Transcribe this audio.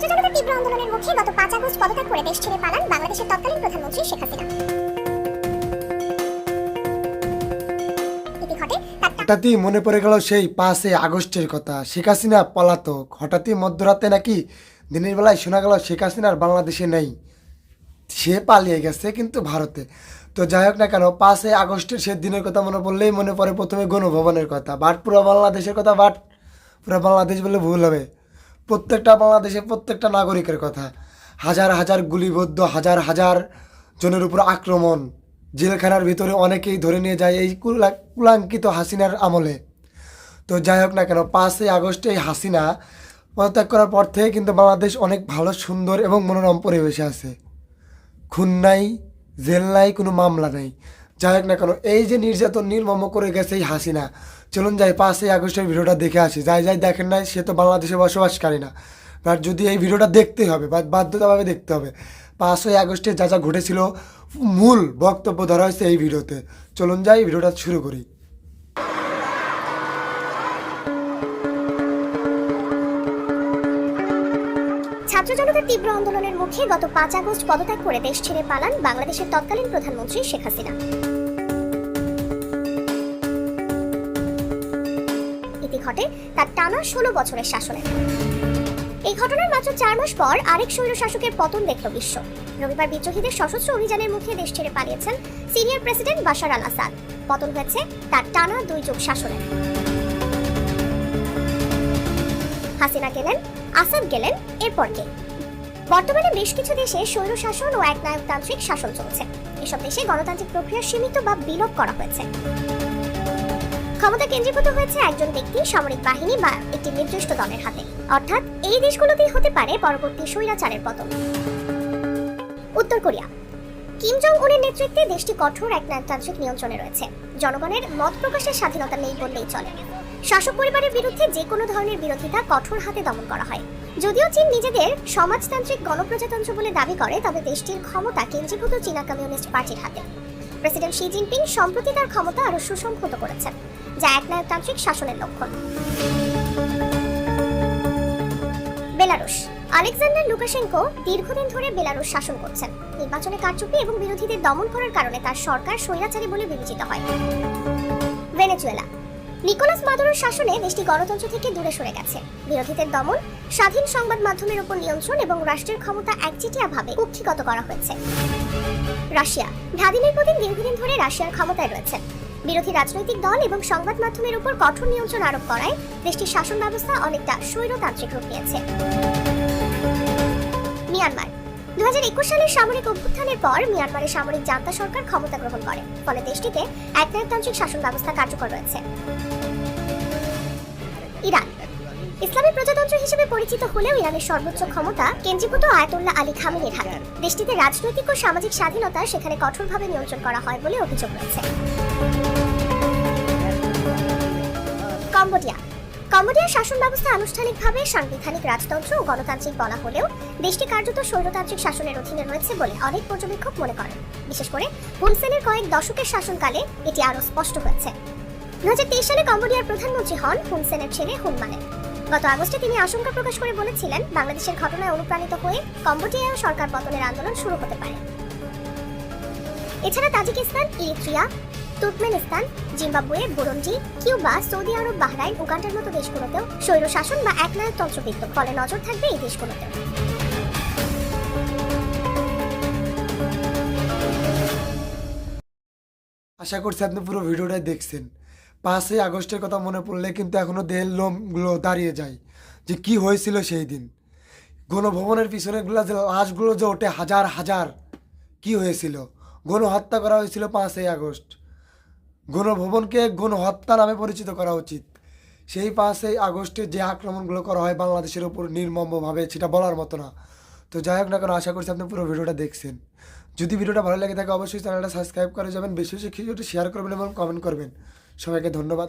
ছাত্র জনতার তীব্র আন্দোলনের মুখে গত পাঁচ আগস্ট পদত্যাগ করে দেশ ছেড়ে পালান বাংলাদেশের তৎকালীন প্রধানমন্ত্রী শেখ হাসিনা। হঠাৎই মনে পড়ে গেল সেই পাঁচই আগস্টের কথা। শেখ হাসিনা পলাতক। হঠাৎই মধ্যরাতে নাকি দিনের বেলায় শোনা গেল শেখ হাসিনার বাংলাদেশে নেই। সে পালিয়ে গেছে কিন্তু ভারতে। তো যাই হোক না কেন, পাঁচই আগস্টের সে দিনের কথা মনে পড়লেই মনে পড়ে প্রথমে গণভবনের কথা। বাট পুরো বাংলাদেশের কথা বাট পুরো বাংলাদেশ বলে ভুল হবে। প্রত্যেকটা বাংলাদেশের প্রত্যেকটা নাগরিকের কথা। হাজার হাজার গুলিবদ্ধ, হাজার হাজার জনের উপর আক্রমণ। জেলখানার ভিতরে অনেকেই ধরে নিয়ে যায় এই কুলা- কুলাঙ্কিত হাসিনার আমলে। তো যাই হোক না কেন, পাঁচই আগস্টে এই হাসিনা পদত্যাগ করার পর থেকে কিন্তু বাংলাদেশ অনেক ভালো, সুন্দর এবং মনোরম পরিবেশে আছে। খুন নাই, জেল নাই, কোনো মামলা নাই। যাই হোক না কেন, এই যে নির্যাতন নির্মম করে গেছে এই হাসিনা, চলুন যাই, পাঁচই আগস্টের ভিডিওটা দেখে আসি। যাই যাই, দেখেন নাই, সে তো বাংলাদেশে বসবাসকারী না। বাট যদি এই ভিডিওটা দেখতে হবে, বা বাধ্যতাভাবে দেখতে হবে, পাঁচই আগস্টে যা যা ঘটেছিল, মূল বক্তব্য ধরা হয়েছে এই ভিডিওতে। চলুন যাই, ভিডিওটা শুরু করি। ছাত্র জনতার তীব্র আন্দোলনের মুখে গত পাঁচ আগস্ট পদত্যাগ করে দেশ ছেড়ে পালান বাংলাদেশের তৎকালীন প্রধানমন্ত্রী শেখ হাসিনা। ইতি ঘটে তার টানা ষোলো বছরের শাসনে এই ঘটনার মাত্র চার মাস পর আরেক স্বৈর শাসকের পতন দেখল বিশ্ব। রবিবার বিদ্রোহীদের সশস্ত্র অভিযানের মুখে দেশ ছেড়ে পালিয়েছেন senior president Bashar al Assad. পতন হয়েছে তার টানা দুই যুগ শাসনে হাসিনা গেলেন আসাদ গেলেন এরপর কে বর্তমানে বেশ কিছু দেশে স্বৈর শাসন ও একনায়কতান্ত্রিক শাসন চলছে। এসব দেশে গণতান্ত্রিক প্রক্রিয়া সীমিত বা বিলোপ করা হয়েছে। ক্ষমতা কেন্দ্রীভূত হয়েছে একজন ব্যক্তি, সামরিক বাহিনী বা একটি নির্দিষ্ট দলের হাতে। অর্থাৎ এই দেশগুলোতেই হতে পারে পরবর্তী স্বৈরাচারের পতন। উত্তর কোরিয়া। কিম জং উনের নেতৃত্বে দেশটি কঠোর একনায়কতান্ত্রিক নিয়ন্ত্রণে রয়েছে। জনগণের মত প্রকাশের স্বাধীনতা নেই বললেই চলে। শাসক পরিবারের বিরুদ্ধে যে কোনো ধরনের বিরোধিতা কঠোর হাতে দমন করা হয়। যদিও চীন নিজেদের সমাজতান্ত্রিক গণপ্রজাতন্ত্র বলে দাবি করে, তবে দেশটির ক্ষমতা কেন্দ্রীভূত চীনা কমিউনিস্ট পার্টির হাতে। প্রেসিডেন্ট শি জিনপিং সম্প্রতি তার ক্ষমতা আরও সুসংহত করেছেন, যা একনায়কতান্ত্রিক শাসনের লক্ষণ। বেলারুশ আলেকজান্ডার লুকাশেঙ্কো দীর্ঘদিন ধরে বেলারুশ শাসন করছেন। নির্বাচনে কারচুপি এবং বিরোধীদের দমন করার কারণে তার সরকার স্বৈরাচারী বলে বিবেচিত হয়। ভেনেজুয়েলা। নিকোলাস মাদুরোর শাসনে দেশটি গণতন্ত্র থেকে দূরে সরে গেছে। বিরোধীদের দমন, স্বাধীন সংবাদ মাধ্যমের উপর নিয়ন্ত্রণ এবং রাষ্ট্রের ক্ষমতা একচেটিয়াভাবে কুক্ষিগত করা হয়েছে। রাশিয়া। ভ্লাদিমির পুতিন দীর্ঘদিন ধরে রাশিয়ার ক্ষমতায় রয়েছেন। বিরোধী রাজনৈতিক দল এবং সংবাদ মাধ্যমের উপর কঠোর নিয়ন্ত্রণ আরোপ করায় দেশটির শাসন ব্যবস্থা অনেকটা স্বৈরতান্ত্রিক রূপ নিয়েছে। মিয়ানমার। দু সালের সামরিক অভ্যুত্থানের পর মিয়ানমারের সামরিক জান্তা সরকার ক্ষমতা গ্রহণ করে, ফলে দেশটিতে একনায়কতান্ত্রিক শাসন ব্যবস্থা কার্যকর রয়েছে। ইরান। ইসলামী প্রজাতন্ত্র হিসেবে পরিচিত হলেও ইরানের সর্বোচ্চ ক্ষমতা কেন্দ্রীভূত আয়তুল্লাহ আলী খামেনির হাতে। দেশটিতে রাজনৈতিক ও সামাজিক স্বাধীনতা সেখানে কঠোরভাবে নিয়ন্ত্রণ করা হয় বলে অভিযোগ রয়েছে। কম্বোডিয়া। কম্বোডিয়ার শাসন ব্যবস্থা আনুষ্ঠানিকভাবে সাংবিধানিক রাজতন্ত্র ও গণতান্ত্রিক বলা হলেও দেশটি কার্যত স্বৈরতান্ত্রিক শাসনের অধীনে রয়েছে বলে অনেক পর্যবেক্ষক মনে করেন। বিশেষ করে হুনসেনের কয়েক দশকের শাসনকালে এটি আরও স্পষ্ট হয়েছে। দু সালে কম্বোডিয়ার প্রধানমন্ত্রী হন হুনসেনের ছেলে হুন মানেক গত আগস্টে তিনি আশঙ্কা প্রকাশ করে বলেছিলেন, বাংলাদেশের ঘটনায় অনুপ্রাণিত হয়ে কম্বোডিয়ায় সরকার পতনের আন্দোলন শুরু হতে পারে। এছাড়া Tajikistan, Eritrea Turkmenistan, Zimbabwe, Burundi, Cuba, Saudi Arabia, Bahrain, উগান্ডার মতো দেশগুলোতেও স্বৈর শাসন বা একনায়কতন্ত্র বিদ্যুৎ ফলে নজর থাকবে এই দেশগুলোতেও। আশা করছি আপনি পুরো ভিডিওটাই দেখছেন। পাঁচই আগস্টের কথা মনে পড়লে কিন্তু এখনও দেহের লোমগুলো দাঁড়িয়ে যায় যে কি হয়েছিল সেই দিন। গণভবনের পিছনেগুলো যে লাশগুলো যে ওঠে হাজার হাজার, কি হয়েছিল? গণহত্যা করা হয়েছিল পাঁচই আগস্ট। গণভবনকে গণহত্যা নামে পরিচিত করা উচিত। সেই পাঁচই আগস্টে যে আক্রমণগুলো করা হয় বাংলাদেশের উপর নির্মমভাবে, সেটা বলার মতো না। তো যাই হোক না কেন, আশা করছি আপনি পুরো ভিডিওটা দেখছেন। যদি ভিডিওটা ভালো লাগে থাকে, অবশ্যই চ্যানেলটা সাবস্ক্রাইব করে যাবেন। বেশি বেশি কিছু শেয়ার করবেন এবং কমেন্ট করবেন। সবাইকে ধন্যবাদ।